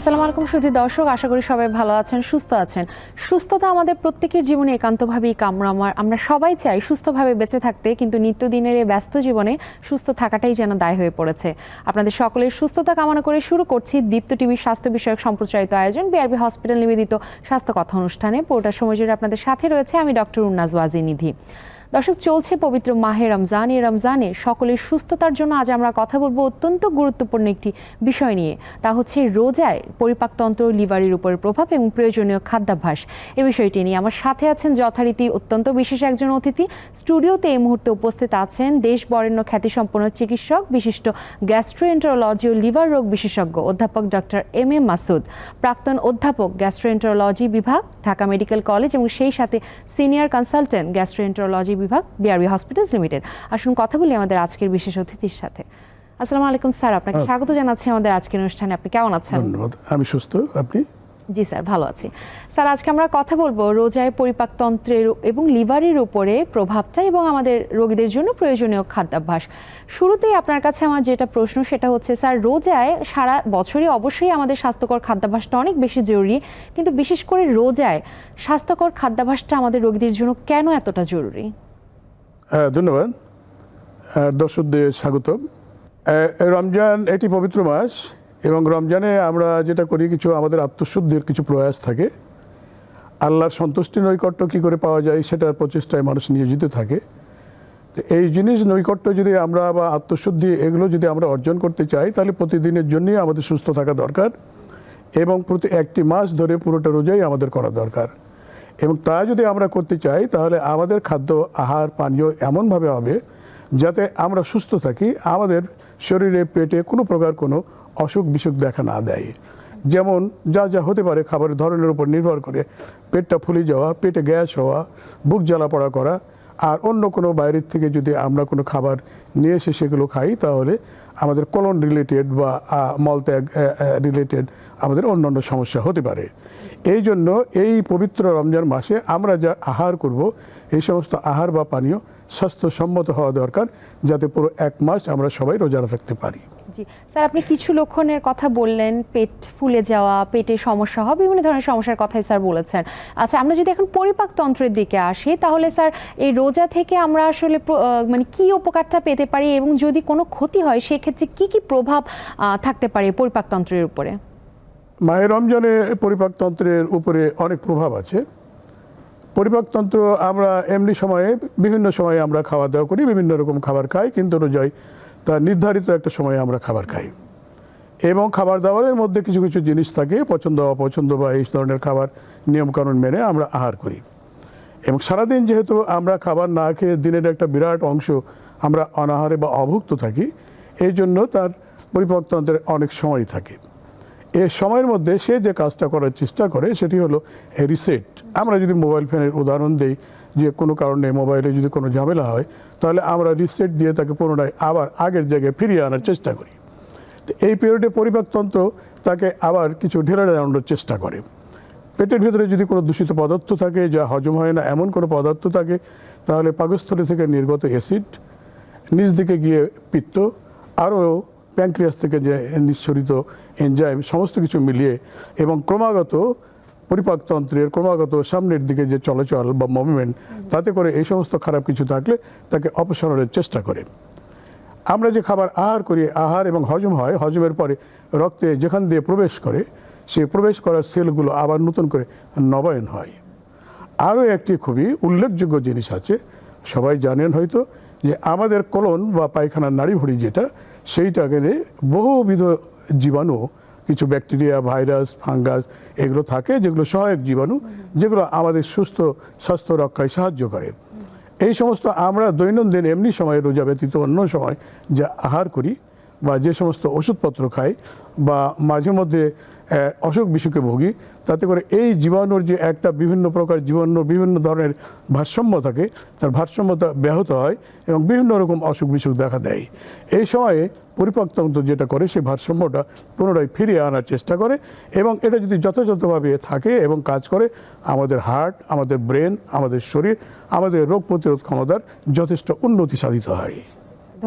আসসালামু আলাইকুম সুধী দর্শক, আশা করি সবাই ভালো আছেন, সুস্থ আছেন। সুস্থতা আমাদের প্রত্যেকের জীবনে একান্তভাবেই কামড় আমার আমরা সবাই চাই সুস্থভাবে বেঁচে থাকতে, কিন্তু নিত্যদিনের এই ব্যস্ত জীবনে সুস্থ থাকাটাই যেন দায় হয়ে পড়েছে। আপনাদের সকলের সুস্থতা কামনা করে শুরু করছি দীপ্ত টিভির স্বাস্থ্য বিষয়ক সম্প্রচারিত আয়োজন বিআরবি হসপিটাল নিবেদিত স্বাস্থ্য কথা অনুষ্ঠানে। পুরোটা সময় জুড়ে আপনাদের সাথে রয়েছে আমি ডক্টর উন্নাজ ওয়াজি নিধি। দর্শক, চলছে পবিত্র মাহে রমজান। এ রমজানে সকলের সুস্থতার জন্য আজ আমরা কথা বলব অত্যন্ত গুরুত্বপূর্ণ একটি বিষয় নিয়ে। তা হচ্ছে রোজায় পরিপাকতন্ত্র, লিভারের উপর প্রভাব এবং প্রয়োজনীয় খাদ্যাভ্যাস। এ বিষয়টি নিয়ে আমার সাথে আছেন যথারীতি অত্যন্ত বিশেষ একজন অতিথি। স্টুডিওতে এই মুহূর্তে উপস্থিত আছেন দেশ বরেণ্য খ্যাতিসম্পন্ন চিকিৎসক, বিশিষ্ট গ্যাস্ট্রোএন্টারোলজি ও লিভার রোগ বিশেষজ্ঞ অধ্যাপক ডক্টর এম এম মাসুদ। প্রাক্তন অধ্যাপক গ্যাস্ট্রোএন্টারোলজি বিভাগ, ঢাকা মেডিকেল কলেজ এবং সেই সাথে সিনিয়র কনসালটেন্ট গ্যাস্ট্রোএন্টারোলজি বিভাগ বিআরবি হসপিটালস লিমিটেড আসুন কথা বলি আমাদের আজকের বিশেষ অতিথির সাথে। আসসালামু আলাইকুম স্যার আপনাকে স্বাগত জানাচ্ছি আমাদের আজকের অনুষ্ঠানে। আপনি কেমন আছেন? ধন্যবাদ। আমি সুস্থ আপনি? জি স্যার ভালো আছি। স্যার আজকে আমরা কথা বলব রোজায় পরিপাকতন্ত্রের এবং লিভারের উপরে প্রভাবটা এবং আমাদের রোগীদের জন্য প্রয়োজনীয় খাদ্যাভ্যাস। শুরুতেই আপনার কাছে আমার যেটা প্রশ্ন সেটা হচ্ছে স্যার রোজায় সারা বছরই অবশ্যই আমাদের স্বাস্থ্যকর খাদ্যাভ্যাসটা অনেক বেশি জরুরি কিন্তু বিশেষ করে রোজায় স্বাস্থ্যকর খাদ্যাভ্যাসটা আমাদের রোগীদের জন্য কেন এতটা জরুরি? আহ, ধন্যবাদ। দর্শকদের স্বাগতম। আহ, রমজান এটি পবিত্র মাস এবং রমজানে আমরা যেটা করি কিছু আমাদের আত্মশুদ্ধির কিছু প্রয়াস থাকে। আল্লাহর সন্তুষ্টি নৈকট্য কী করে পাওয়া যায় সেটার প্রচেষ্টায় মানুষ নিয়োজিত থাকে। তো এই জিনিস নৈকট্য যদি আমরা বা আত্মশুদ্ধি এগুলো যদি আমরা অর্জন করতে চাই তাহলে প্রতিদিনের জন্যই আমাদের সুস্থ থাকা দরকার এবং প্রতি একটি মাস ধরে পুরোটা রোজাই আমাদের করা দরকার। এবং তা যদি আমরা করতে চাই, তাহলে আমাদের খাদ্য আহার পানীয় এমনভাবে হবে যাতে আমরা সুস্থ থাকি, আমাদের শরীরে, পেটে কোনো প্রকার কোনো অসুখ বিসুখ দেখা না দেয়। যেমন যা যা হতে পারে খাবারের ধরনের উপর নির্ভর করে। পেটটা ফুলে যাওয়া, পেটে গ্যাস হওয়া, বুক জ্বালা পড়া করা আর অন্য কোনো বাইরের থেকে যদি আমরা কোনো খাবার নিয়ে এসে সেগুলো খাই, তাহলে আমাদের কলন রিলেটেড বা মলত্যাগ রিলেটেড আমাদের অন্যান্য সমস্যা হতে পারে। এই জন্য এই পবিত্র রমজান মাসে আমরা যা আহার করব, এই সমস্ত আহার বা পানীয় স্বাস্থ্যসম্মত হওয়া দরকার, যাতে পুরো এক মাস আমরা সবাই রোজা থাকতে পারি। জি স্যার, আপনি কিছু লক্ষণের কথা বললেন, পেট ফুলে যাওয়া, পেটে সমস্যা হবে বিভিন্ন ধরনের সমস্যার কথাই স্যার বলেছেন। আচ্ছা আমরা যদি এখন পরিপাকতন্ত্রের দিকে আসি, তাহলে স্যার, এই রোজা থেকে আমরা আসলে মানে কি উপকারটা পেতে পারি এবং যদি কোনো ক্ষতি হয়, সেক্ষেত্রে কি কি প্রভাব থাকতে পারে পরিপাকতন্ত্রের উপরে? মায়ের রমজানে পরিপাকতন্ত্রের উপরে অনেক প্রভাব আছে। পরিপাকতন্ত্র আমরা এমনি সময়ে, বিভিন্ন সময়ে আমরা খাওয়া দাওয়া করি, বিভিন্ন রকম খাবার খাই, কিন্তু রোজায় তার নির্ধারিত একটা সময়ে আমরা খাবার খাই। এবং খাবার দাবারের মধ্যে কিছু কিছু জিনিস থাকে, পছন্দ, অপছন্দ বা এই ধরনের খাবার নিয়মকানুন মেনে আমরা আহার করি। এবং সারাদিন যেহেতু আমরা খাবার না খেয়ে দিনের একটা বিরাট অংশ আমরা অনাহারে বা অভুক্ত থাকি, এই জন্য তার পরিপাকতন্ত্রের অনেক সময় থাকে। এ সময়ের মধ্যে সে যে কাজটা করার চেষ্টা করে, সেটি হলো রিসেট আমরা যদি মোবাইল ফোনের উদাহরণ দেই যে কোনো কারণে মোবাইলে যদি কোনো ঝামেলা হয়, তাহলে আমরা রিসেট দিয়ে তাকে পুনরায় আবার আগের জায়গায় ফিরিয়ে আনার চেষ্টা করি। এই পিরিয়ডে পরিপাকতন্ত্র তাকে আবার কিছু ঢেলে জানানোর চেষ্টা করে। পেটের ভেতরে যদি কোনো দূষিত পদার্থ থাকে, যা হজম হয় না, এমন কোনো পদার্থ থাকে, তাহলে পাকস্থলী থেকে নির্গত অ্যাসিড নিজ দিকে গিয়ে পিত্ত, আরও প্যাঙ্ক্রিয়াস থেকে যে নিঃসরিত এনজাইম সমস্ত কিছু মিলিয়ে এবং ক্রমাগত পরিপাকতন্ত্রের ক্রমাগত সামনের দিকে যে চলাচল বা মুভমেন্ট তাতে করে এই সমস্ত খারাপ কিছু থাকলে তাকে অপসারণের চেষ্টা করে। আমরা যে খাবার আহার করি, আহার এবং হজম হয়, হজমের পরে রক্তে যেখান দিয়ে প্রবেশ করে, সেই প্রবেশ করার সেলগুলো আবার নতুন করে নবায়ন হয়। আরও একটি খুবই উল্লেখযোগ্য জিনিস আছে, সবাই জানেন হয়তো যে আমাদের কলন বা পায়খানার নাড়িভুড়ি যেটা সেইটাকে বহুবিধ জীবাণু কিছু ব্যাকটেরিয়া, ভাইরাস, ফাঙ্গাস এগুলো থাকে যেগুলো সহায়ক জীবাণু, যেগুলো আমাদের সুস্থ স্বাস্থ্য রক্ষায় সাহায্য করে। এই সমস্ত আমরা দৈনন্দিন এমনি সময় রোজা ব্যতীত অন্য সময় যা আহার করি বা যে সমস্ত ওষুধপত্র খাই বা মাঝে মধ্যে অসুখ বিসুখে ভুগি, তাতে করে এই জীবাণুর যে একটা বিভিন্ন প্রকার জীবাণু, বিভিন্ন ধরনের ভারসাম্য থাকে, তার ভারসাম্যতা ব্যাহত হয় এবং বিভিন্ন রকম অসুখ বিসুখ দেখা দেয়। এই সময়ে পরিপাকতন্ত্র যেটা করে, সেই ভারসাম্যটা পুনরায় ফিরিয়ে আনার চেষ্টা করে এবং এটা যদি যথাযথভাবে থাকে এবং কাজ করে, আমাদের হার্ট, আমাদের ব্রেন, আমাদের শরীর, আমাদের রোগ প্রতিরোধ ক্ষমতার যথেষ্ট উন্নতি সাধিত হয়।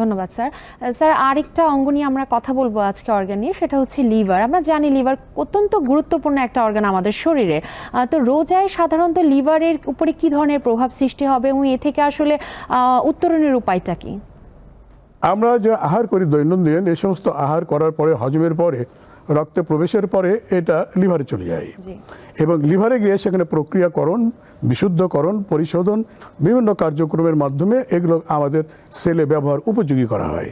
ধন্যবাদ, স্যার। স্যার, আরেকটা অঙ্গ নিয়ে আমরা কথা বলব আজকে অর্গান নিয়ে, সেটা হচ্ছে লিভার। আমরা জানি লিভার অত্যন্ত গুরুত্বপূর্ণ একটা অর্গান আমাদের শরীরে। তো রোজায় সাধারণত লিভারের উপরে কি ধরনের প্রভাব সৃষ্টি হবে এবং এ থেকে আসলে উত্তরণের উপায়টা কি? আমরা যে আহার করি দৈনন্দিন এই সমস্ত আহার করার পরে হজমের পরে রক্তে প্রবেশের পরে এটা লিভারে চলে যায়। এবং লিভারে গিয়ে সেখানে প্রক্রিয়াকরণ বিশুদ্ধকরণ পরিশোধন বিভিন্ন কার্যক্রমের মাধ্যমে এগুলো আমাদের সেলে ব্যবহার উপযোগী করা হয়।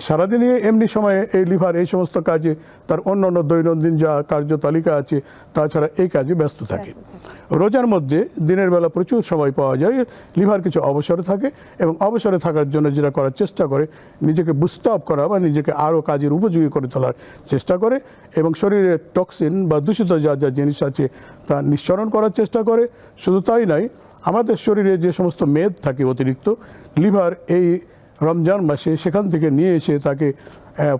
সারাদিনে এমনি সময়ে এই লিভার এই সমস্ত কাজে তার অন্যান্য দৈনন্দিন যা কার্যতালিকা আছে তাছাড়া এই কাজে ব্যস্ত থাকে। রোজার মধ্যে দিনের বেলা প্রচুর সময় পাওয়া যায় লিভার কিছু অবসরে থাকে এবং অবসরে থাকার জন্য যেটা করার চেষ্টা করে নিজেকে বুস্ট আপ করা বা নিজেকে আরও কাজের উপযোগী করে তোলার চেষ্টা করে এবং শরীরে টক্সিন বা দূষিত যা যা জিনিস আছে তা নিঃসরণ করার চেষ্টা করে। শুধু তাই নয় আমাদের শরীরে যে সমস্ত মেদ থাকে অতিরিক্ত লিভার এই রমজান মাসে সেখান থেকে নিয়ে এসে তাকে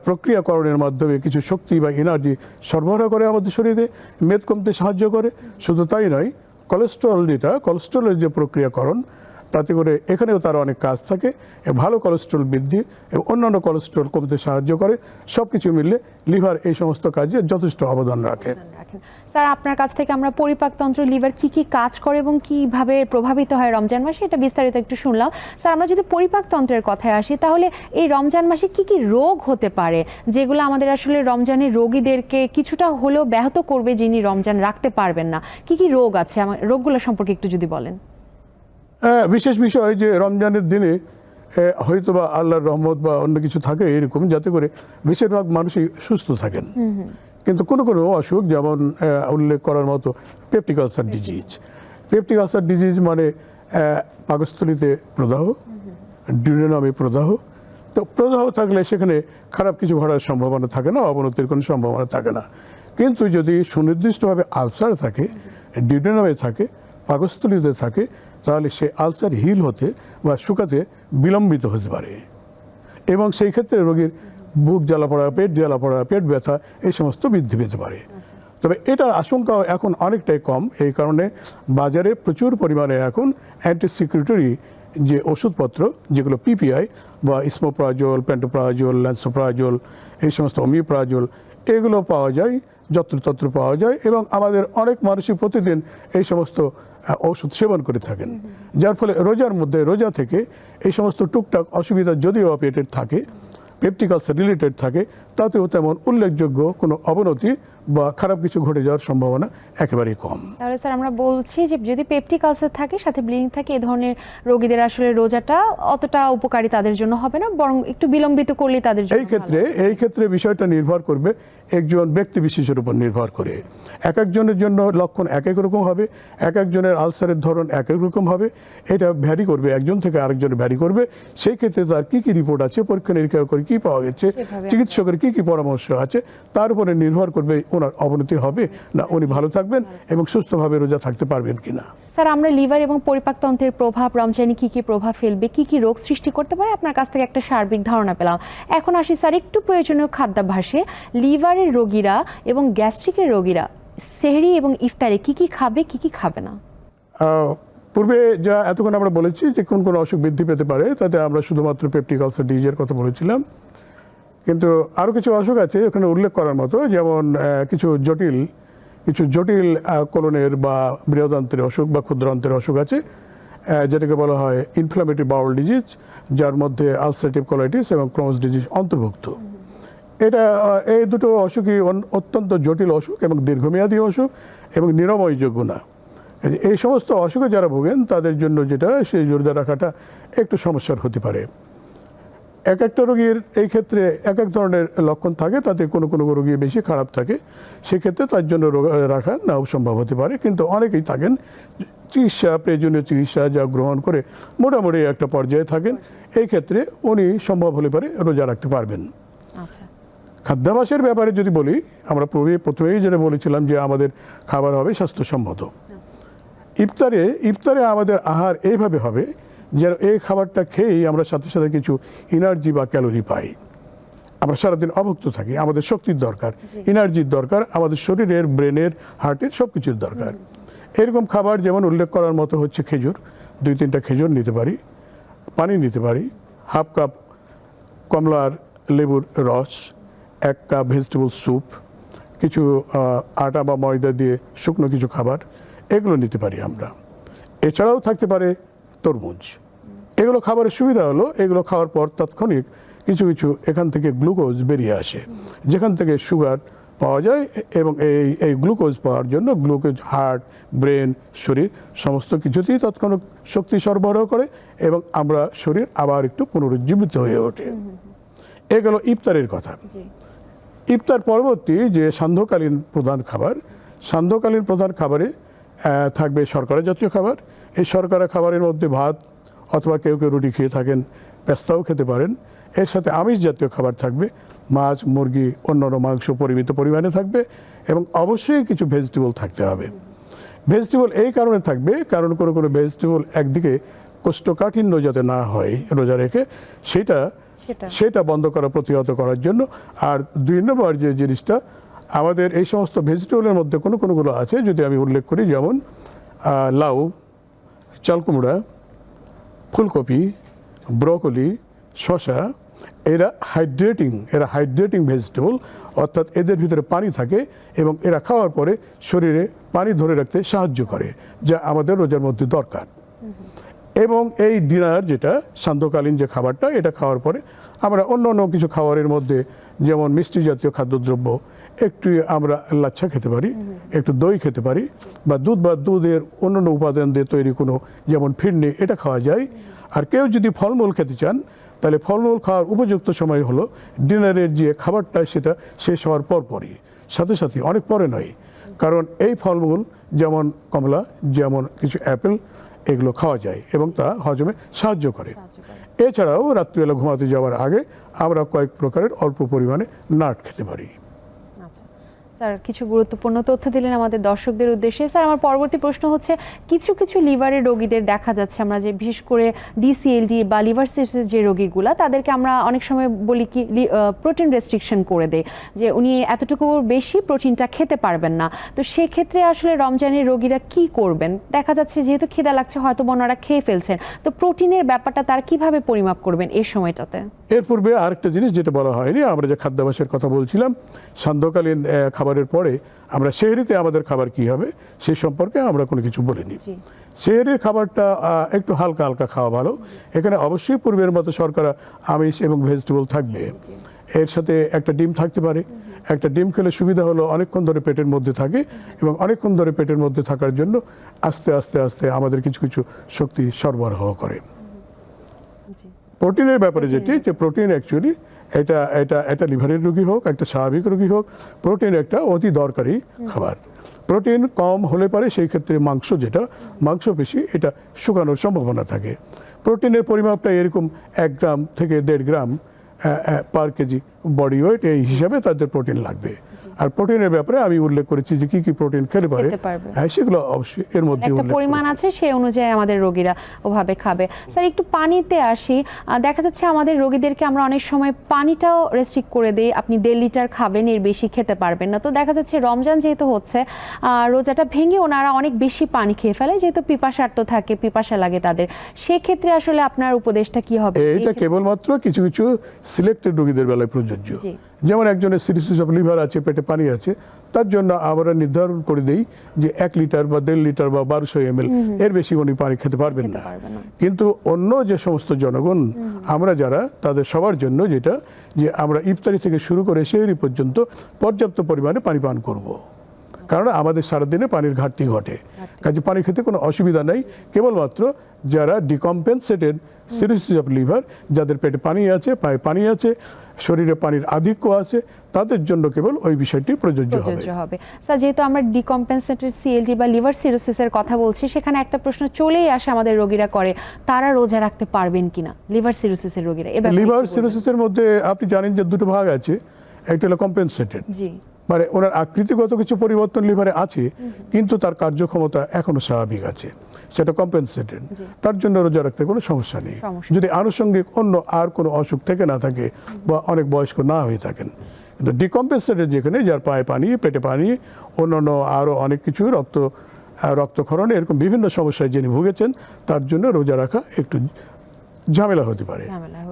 প্রক্রিয়াকরণের মাধ্যমে কিছু শক্তি বা এনার্জি সরবরাহ করে আমাদের শরীরে, মেদ কমতে সাহায্য করে। শুধু তাই নয় কোলেস্ট্রল যেটা কোলেস্ট্রলের যে প্রক্রিয়াকরণ তাতে করে এখানেও তার অনেক কাজ থাকে। ভালো কোলেস্ট্রল বৃদ্ধি এবং অন্যান্য কোলেস্ট্রল কমতে সাহায্য করে। সব কিছু মিললে লিভার এই সমস্ত কাজে যথেষ্ট অবদান রাখে। স্যার, আপনার কাছ থেকে আমরা পরিপাকতন্ত্র লিভার কি কি কাজ করে এবং কীভাবে প্রভাবিত হয় রমজান মাসে এটা বিস্তারিত একটু শুনলাম। স্যার, আমরা যদি পরিপাকতন্ত্রের কথায় আসি, তাহলে এই রমজান মাসে কি কি রোগ হতে পারে, যেগুলো আমাদের আসলে রমজানের রোগীদেরকে কিছুটা হলেও ব্যাহত করবে যিনি রমজান রাখতে পারবেন না? কি কি রোগ আছে? আমার রোগগুলো সম্পর্কে একটু যদি বলেন। বিশেষ বিষয় যে রমজানের দিনে হয়তো বা আল্লাহর রহমত বা অন্য কিছু থাকে এরকম যাতে করে বেশিরভাগ মানুষই সুস্থ থাকেন। কিন্তু কোনো কোনো অসুখ যেমন উল্লেখ করার মতো peptic ulcer disease. Peptic ulcer disease মানে পাকস্থলিতে প্রদাহ ডিউরেনামে প্রদাহ। তো প্রদাহ থাকলে সেখানে খারাপ কিছু ঘটার সম্ভাবনা থাকে না অবনতির কোনো সম্ভাবনা থাকে না। কিন্তু যদি সুনির্দিষ্টভাবে আলসার থাকে ডিউরেনামে থাকে পাকস্থলিতে থাকে তাহলে সে আলসার হিল হতে বা শুকাতে বিলম্বিত হতে পারে। এবং সেই ক্ষেত্রে রোগীর বুক জ্বালা পড়া পেট জ্বালা পড়া পেট ব্যথা এই সমস্ত বৃদ্ধি পেতে পারে। তবে এটার আশঙ্কা এখন অনেকটাই কম। এই কারণে বাজারে প্রচুর পরিমাণে এখন অ্যান্টি অ্যান্টিসিকিউটরি যে ওষুধপত্র যেগুলো পিপিআই বা ইসমোপ্রাজল প্যান্টোপ্রাজল ল্যান্সোপ্রাজল এই সমস্ত অমিওপ্রাজল এগুলো পাওয়া যায় যত্রতত্র পাওয়া যায় এবং আমাদের অনেক মানুষই প্রতিদিন এই সমস্ত ওষুধ সেবন করে থাকেন। যার ফলে রোজার মধ্যে রোজা থেকে এই সমস্ত টুকটাক অসুবিধা যদিও পেটের থাকে পেপটিকালস রিলেটেড থাকে, তাতেও তেমন উল্লেখযোগ্য কোনো অবনতি বা খারাপ কিছু ঘটে যাওয়ার সম্ভাবনা একেবারেই কম। তাহলে স্যার আমরা বলছি যে যদি পেপটিক আলসার থাকে সাথে ব্লিডিং থাকে এ ধরনের রোগীদের আসলে রোজাটা অতটা উপকারী তাদের জন্য হবে না বরং একটু বিলম্বিত করলে তাদের জন্য এই ক্ষেত্রে এই ক্ষেত্রে বিষয়টা নির্ভর করবে একজন ব্যক্তি বিশেষের উপর নির্ভর করে। এক একজনের জন্য লক্ষণ এক এক রকম হবে এক একজনের আলসারের ধরন এক এক রকম হবে এটা ভ্যারি করবে একজন থেকে আরেকজন ভ্যারি করবে। সেই ক্ষেত্রে তার কি কি রিপোর্ট আছে পরীক্ষা নিরীক্ষা করে কি পাওয়া গেছে চিকিৎসকের কি কি পরামর্শ আছে তার উপরে নির্ভর করবে ওনার অবনতি হবে না উনি ভালো থাকবেন এবং সুস্থভাবে রোজা থাকতে পারবেন কিনা। স্যার আমরা লিভার এবং পরিপাকতন্ত্রের প্রভাব রমজানে কি কি প্রভাব ফেলবে কি কি রোগ সৃষ্টি করতে পারে? আপনার কাছ থেকে একটা সার্বিক ধারণা পেলাম। এখন আসি স্যার একটু প্রয়োজনীয় খাদ্যাভ্যাসে। লিভারের রোগীরা এবং গ্যাস্ট্রিকের রোগীরা সেহরি এবং ইফতারে কি কি খাবে কি কি খাবে না? পূর্বে যা এতক্ষণ আমরা বলেছি যে কোন কোন অসুখ বৃদ্ধি পেতে পারে তাতে আমরা শুধুমাত্র পেপটিক আলসার ডিজিজের কথা বলেছিলাম। কিন্তু আরও কিছু অসুখ আছে ওখানে উল্লেখ করার মতো, যেমন কিছু জটিল কিছু জটিল কোলনের বা বৃহদান্ত্রের অসুখ বা ক্ষুদ্রান্তের অসুখ আছে যেটাকে বলা হয় ইনফ্লামেটরি বাউল ডিজিজ যার মধ্যে আলসারেটিভ কোলাইটিস এবং ক্রোমস ডিজিজ অন্তর্ভুক্ত। এটা এই দুটো অসুখই অত্যন্ত জটিল অসুখ এবং দীর্ঘমেয়াদী অসুখ এবং নিরাময়যোগ্য না। এই সমস্ত অসুখে যারা ভোগেন, তাদের জন্য যেটা, সেই জোরদার রাখাটা একটু সমস্যার হতে পারে। এক একটা রোগীর এই ক্ষেত্রে এক এক ধরনের লক্ষণ থাকে তাতে কোনো কোনো রোগী বেশি খারাপ থাকে। সেক্ষেত্রে তার জন্য রোগ রাখা নাও সম্ভব হতে পারে। কিন্তু অনেকেই থাকেন চিকিৎসা প্রয়োজনীয় চিকিৎসা যা গ্রহণ করে মোটামুটি একটা পর্যায়ে থাকেন এই ক্ষেত্রে উনি সম্ভব হলে পারে রোজা রাখতে পারবেন। আচ্ছা। খাদ্যাভ্যাসের ব্যাপারে যদি বলি আমরা প্রথমে- প্রথমেই যেটা বলেছিলাম যে আমাদের খাবার হবে স্বাস্থ্যসম্মত। ইফতারে ইফতারে আমাদের আহার এইভাবে হবে যেন এই খাবারটা খেয়েই আমরা সাথে সাথে কিছু এনার্জি বা ক্যালোরি পাই। আমরা সারাদিন অভুক্ত থাকি আমাদের শক্তির দরকার। এনার্জির দরকার আমাদের শরীরের ব্রেনের হার্টের সব কিছুর দরকার। এরকম খাবার যেমন উল্লেখ করার মতো হচ্ছে খেজুর। দুই তিনটা খেজুর নিতে পারি পানি নিতে পারি হাফ কাপ কমলার লেবুর রস এক কাপ ভেজিটেবল স্যুপ কিছু আটা বা ময়দা দিয়ে শুকনো কিছু খাবার এগুলো নিতে পারি আমরা। এছাড়াও থাকতে পারে তরমুজ। এগুলো খাবারের সুবিধা হলো এগুলো খাওয়ার পর তাৎক্ষণিক কিছু কিছু এখান থেকে গ্লুকোজ বেরিয়ে আসে। যেখান থেকে সুগার পাওয়া যায় এবং এই এই গ্লুকোজ পাওয়ার জন্য গ্লুকোজ হার্ট ব্রেন শরীর সমস্ত কিছুতেই তৎক্ষণিক শক্তি সরবরাহ করে এবং আমরা শরীর আবার একটু পুনরুজ্জীবিত হয়ে ওঠে। এগুলো ইফতারের কথা। ইফতার পরবর্তী যে সান্ধ্যকালীন প্রধান খাবার সান্ধ্যকালীন প্রধান খাবারে থাকবে শর্করা জাতীয় খাবার এই শর্করা খাবারের মধ্যে ভাত অথবা কেউ কেউ রুটি খেয়ে থাকেন পেস্তাও খেতে পারেন। এর সাথে আমিষ জাতীয় খাবার থাকবে মাছ মুরগি অন্যান্য মাংস পরিমিত পরিমাণে থাকবে এবং অবশ্যই কিছু ভেজিটেবল থাকতে হবে। ভেজিটেবল এই কারণে থাকবে কারণ কোনো কোনো ভেজিটেবল একদিকে কোষ্ঠকাঠিন্য যাতে না হয় রোজা রেখে সেটা সেটা। সেটা বন্ধ করা প্রতিহত করার জন্য। আর দুই নম্বর যে জিনিসটা আমাদের এই সমস্ত ভেজিটেবলের মধ্যে কোনো কোনোগুলো আছে যদি আমি উল্লেখ করি যেমন লাউ চালকুমড়া, ফুলকপি, ব্রকলি, শসা, এরা হাইড্রেটিং এরা হাইড্রেটিং ভেজিটেবল অর্থাৎ এদের ভিতরে পানি থাকে এবং এরা খাওয়ার পরে শরীরে পানি ধরে রাখতে সাহায্য করে, যা আমাদের রোজার মধ্যে দরকার। এবং এই ডিনার যেটা, সান্ধ্যকালীন যে খাবারটা, এটা খাওয়ার পরে আমরা অন্য অন্য কিছু খাবারের মধ্যে, যেমন মিষ্টি জাতীয় খাদ্যদ্রব্য একটু আমরা লাচ্ছা খেতে পারি, একটু দই খেতে পারি, বা দুধ বা দুধের অন্যান্য উপাদান দিয়ে তৈরি কোনো যেমন ফিরনি, এটা খাওয়া যায়। আর কেউ যদি ফলমূল খেতে চান, তাহলে ফলমূল খাওয়ার উপযুক্ত সময় হলো ডিনারের যে খাবারটা সেটা শেষ হওয়ার পরপরই। সাথে সাথে অনেক পরে নয়, কারণ এই ফলমূল যেমন কমলা, যেমন কিছু অ্যাপেল, এগুলো খাওয়া যায় এবং তা হজমে সাহায্য করে। এছাড়াও রাত্রিবেলা ঘুমাতে যাওয়ার আগে আমরা কয়েক প্রকারের অল্প পরিমাণে নাট খেতে পারি। স্যার কিছু গুরুত্বপূর্ণ তথ্য দিলেন আমাদের দর্শকদের উদ্দেশ্যে। স্যার আমার পরবর্তী প্রশ্ন হচ্ছে কিছু কিছু লিভারের রোগীদের দেখা যাচ্ছে আমরা যে বিশেষ করে ডিসিএলডি বা লিভার সিস্টের যে রোগীগুলা তাদেরকে আমরা অনেক সময় বলি কি প্রোটিন রেস্ট্রিকশন করে দেয় যে উনি এতটুকু বেশি প্রোটিনটা খেতে পারবেন না। তো সেক্ষেত্রে আসলে রমজানের রোগীরা কি করবেন? দেখা যাচ্ছে যেহেতু খিদা লাগছে হয়তো বা ওনারা খেয়ে ফেলছেন। তো প্রোটিনের ব্যাপারটা তার কীভাবে পরিমাপ করবেন এই সময়টাতে? এর পূর্বে আরেকটা জিনিস যেটা বলা হয়নি আমরা যে খাদ্যাভ্যাসের কথা বলছিলাম সান্ধ্যকালীন আহ, খাবারের পরে আমরা শেহরিতে আমাদের খাবার কি হবে সেই সম্পর্কে আমরা কোনো কিছু বলিনি। জি। সেহরির খাবারটা একটু হালকা হালকা খাওয়া ভালো। এখানে অবশ্যই পূর্বের মতো শর্করা আমিষ এবং ভেজিটেবল থাকবে। এর সাথে একটা ডিম থাকতে পারে। একটা ডিম খেলে সুবিধা হলো অনেকক্ষণ ধরে পেটের মধ্যে থাকে এবং অনেকক্ষণ ধরে পেটের মধ্যে থাকার জন্য আস্তে আস্তে আস্তে আমাদের কিছু কিছু শক্তি সরবরাহ করে। প্রোটিনের ব্যাপারে যেটি, যে প্রোটিন অ্যাকচুয়ালি এটা এটা এটা লিভারের রোগী হোক, একটা স্বাভাবিক রোগী হোক, প্রোটিন একটা অতি দরকারি খাবার। প্রোটিন কম হলে পারে, সেই ক্ষেত্রে মাংস যেটা, মাংসপেশি এটা শুকানোর সম্ভাবনা থাকে। প্রোটিনের পরিমাপটা এরকম এক গ্রাম থেকে দেড় gram per KG body weight এই হিসাবে তাদের প্রোটিন লাগবে। আর প্রোটিনের ব্যাপারে আমি উল্লেখ করেছি যে কি কি প্রোটিন খেতে পারে হ্যাঁ সেগুলো অবশ্যই এর মধ্যে একটা পরিমাণ আছে সেই অনুযায়ী আমাদের রোগীরা ওভাবে খাবে। স্যার একটু পানিতে আসি। দেখা যাচ্ছে আমাদের রোগীদেরকে আমরা অনেক সময় পানিটাও রেস্ট্রিক্ট করে দিই। আপনি দেড় লিটার খাবেন এর বেশি খেতে পারবেন না। তো দেখা যাচ্ছে রমজান যেহেতু হচ্ছে রোজাটা ভেঙে ওনারা অনেক বেশি পানি খেয়ে ফেলে যেহেতু পিপাসার্থ থাকে পিপাসা লাগে তাদের। সেক্ষেত্রে আসলে আপনার উপদেশটা কি হবে? এইটা কেবলমাত্র কিছু কিছু সিলেক্টেড রোগীদের বেলায় প্রযোজ্য। জি। যেমন একজনের সিরিসিস অফ লিভার আছে পেটে পানি আছে তার জন্য আমরা নির্ধারণ করে দিই যে এক লিটার বা দেড় লিটার বা বারোশো এম এর বেশি উনি পানি খেতে পারবেন না। কিন্তু অন্য যে সমস্ত জনগণ আমরা যারা তাদের সবার জন্য যেটা যে আমরা ইফতারি থেকে শুরু করে সেহরি পর্যন্ত পর্যাপ্ত পরিমাণে পানি পান করব। কারণ আমাদের সারাদিনে পানির ঘাটতি ঘটে। কাজে পানি খেতে কোনো অসুবিধা নেই। কেবলমাত্র যারা ডিকম্পেনসেটেড সিরিসিস অফ লিভার যাদের পেটে পানি আছে পায়ে পানি আছে শরীরে পানির আধিক্য আছে তাদের জন্য কেবল ওই বিষয়টি প্রযোজ্য হবে। হবে। স্যার যেহেতু আমরা ডিকম্পেনসেটেড সিএলডি বা লিভার সিরোসিসের কথা বলছি সেখানে একটা প্রশ্ন চলেই আসে আমাদের রোগীরা করে তারা রোজা রাখতে পারবেন কিনা? লিভার সিরোসিসের রোগীরা। লিভার সিরোসিসের মধ্যে আপনি জানেন যে দুটো ভাগ আছে একটা হলো কম্পেনসেটেড জি। মানে ওনার আকৃতিগত কিছু পরিবর্তন লিভারে আছে কিন্তু তার কার্যক্ষমতা এখনও স্বাভাবিক আছে। সেটা কম্পেনসেটেড তার জন্য রোজা রাখতে কোনো সমস্যা নেই। যদি আনুষঙ্গিক অন্য আর কোনো অসুখ থেকে না থাকে বা অনেক বয়স্ক না হয়ে থাকেন। কিন্তু ডিকম্পেনসেটেড যেখানে যার পায়ে পানি পেটে পানি অন্যান্য আরও অনেক কিছু রক্ত রক্তক্ষরণে এরকম বিভিন্ন সমস্যায় যিনি ভুগেছেন তার জন্য রোজা রাখা একটু ঝামেলা হতে পারে।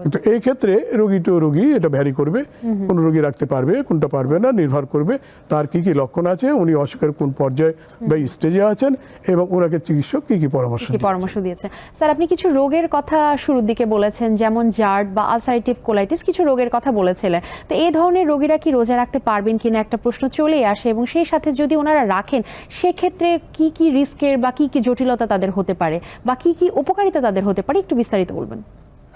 কিন্তু এই ক্ষেত্রে রোগী টু রোগী এটা ভ্যারি করবে। কোন রোগী রাখতে পারবে কোনটা পারবে না নির্ভর করবে তার কি কি লক্ষণ আছে উনি অসুখের কোন পর্যায়ে বা স্টেজে আছেন এবং ওনাকে চিকিৎসক কি কি পরামর্শ পরামর্শ দিয়েছেন স্যার আপনি কিছু রোগের কথা শুরুর দিকে বলেছেন যেমন জার্ড বা আলসারেটিভ কোলাইটিস কিছু রোগের কথা বলেছিলেন। তো এই ধরনের রোগীরা কি রোজা রাখতে পারবেন কিনা একটা প্রশ্ন চলেই আসে এবং সেই সাথে যদি ওনারা রাখেন সেক্ষেত্রে কি কি রিস্কের বা কি কি জটিলতা তাদের হতে পারে বা কি কি উপকারিতা তাদের হতে পারে একটু বিস্তারিত বলবেন।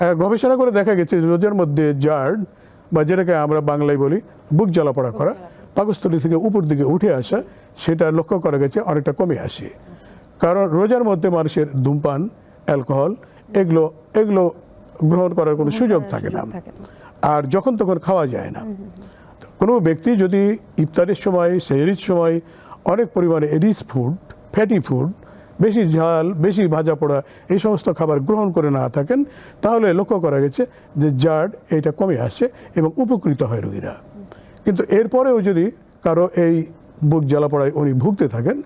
গবেষণা করে দেখা গেছে রোজার মধ্যে জার্ড বা যেটাকে আমরা বাংলায় বলি বুক জ্বালাপড়া করা পাকস্থলী থেকে উপর দিকে উঠে আসা সেটা লক্ষ্য করা গেছে অনেকটা কমে আসে। কারণ রোজার মধ্যে মানুষের ধূমপান অ্যালকোহল এগুলো এগুলো গ্রহণ করার কোনো সুযোগ থাকে না। আর যখন তখন খাওয়া যায় না। কোনো ব্যক্তি যদি ইফতারের সময় সেহরির সময় অনেক পরিমাণে রিচ ফুড ফ্যাটি ফুড বেশি ঝাল বেশি ভাজা পোড়া এই সমস্ত খাবার গ্রহণ করে না থাকেন তাহলে লক্ষ্য করা গেছে যে জার্ড এটা কমে আসে এবং উপকৃত হয় রোগীরা। কিন্তু এরপরেও যদি কারও এই বুক জ্বালা পড়ায় উনি ভুগতে থাকেন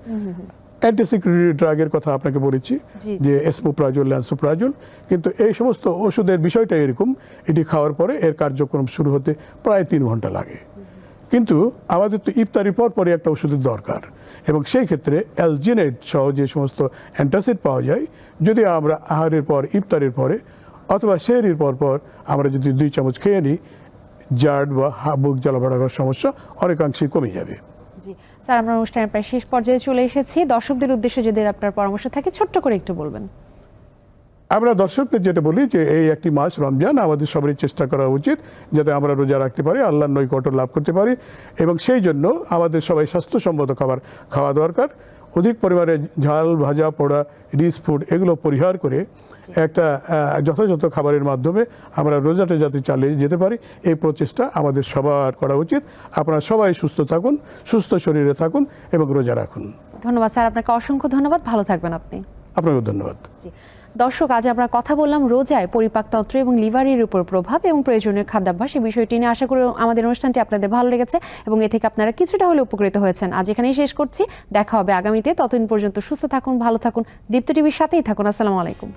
অ্যান্টিসিক্রিটি ড্রাগের কথা আপনাকে বলেছি। যে এসপোপ্রাজল ল্যান্সোপ্রাজল কিন্তু এই সমস্ত ওষুধের বিষয়টা এরকম এটি খাওয়ার পরে এর কার্যক্রম শুরু হতে প্রায় তিন ঘণ্টা লাগে। কিন্তু আমাদের তো ইফতারির পর পরে একটা ওষুধের দরকার। এবং সেই ক্ষেত্রে অ্যালজিনেট সহ যে সমস্ত অ্যান্টাসিড পাওয়া যায়, যদি আমরা আহারের পর, ইফতারের পরে, অথবা সেহরির পর পর আমরা যদি দুই চামচ খেয়ে নিই, জার্ড বা বুক জ্বালা করার সমস্যা অনেকাংশেই কমে যাবে। জি, স্যার, আমরা অনুষ্ঠানের প্রায় শেষ পর্যায়ে চলে এসেছি। দর্শকদের উদ্দেশ্যে যদি আপনার পরামর্শ থাকে, ছোট্ট করে একটু বলবেন। আমরা দর্শকদের যেটা বলি যে এই একটি মাস রমজান আমাদের সবারই চেষ্টা করা উচিত যাতে আমরা রোজা রাখতে পারি আল্লাহর নৈকট্য লাভ করতে পারি এবং সেই জন্য আমাদের সবাই স্বাস্থ্যসম্মত খাবার খাওয়া দরকার। অধিক পরিমাণে ঝাল ভাজা পোড়া রিচ ফুড এগুলো পরিহার করে একটা যথাযথ খাবারের মাধ্যমে আমরা রোজাটা যাতে চালিয়ে যেতে পারি এই প্রচেষ্টা আমাদের সবার করা উচিত। আপনারা সবাই সুস্থ থাকুন সুস্থ শরীরে থাকুন এবং রোজা রাখুন। ধন্যবাদ স্যার আপনাকে অসংখ্য ধন্যবাদ। ভালো থাকবেন আপনি। আপনাকে ধন্যবাদ। জি। দর্শক, আজ আমরা কথা বললাম রোজায় পরিপাকতন্ত্র এবং লিভারের উপর প্রভাব এবং প্রয়োজনীয় খাদ্যাভ্যাস এই বিষয়টি নিয়ে। আশা করি আমাদের অনুষ্ঠানটি আপনাদের ভালো লেগেছে এবং এ থেকে আপনারা কিছুটা হলে উপকৃত হয়েছেন। আজ এখানেই শেষ করছি। দেখা হবে আগামীতে। ততদিন পর্যন্ত সুস্থ থাকুন, ভালো থাকুন। দীপ্ত টিভির সাথেই থাকুন। আসসালামু আলাইকুম।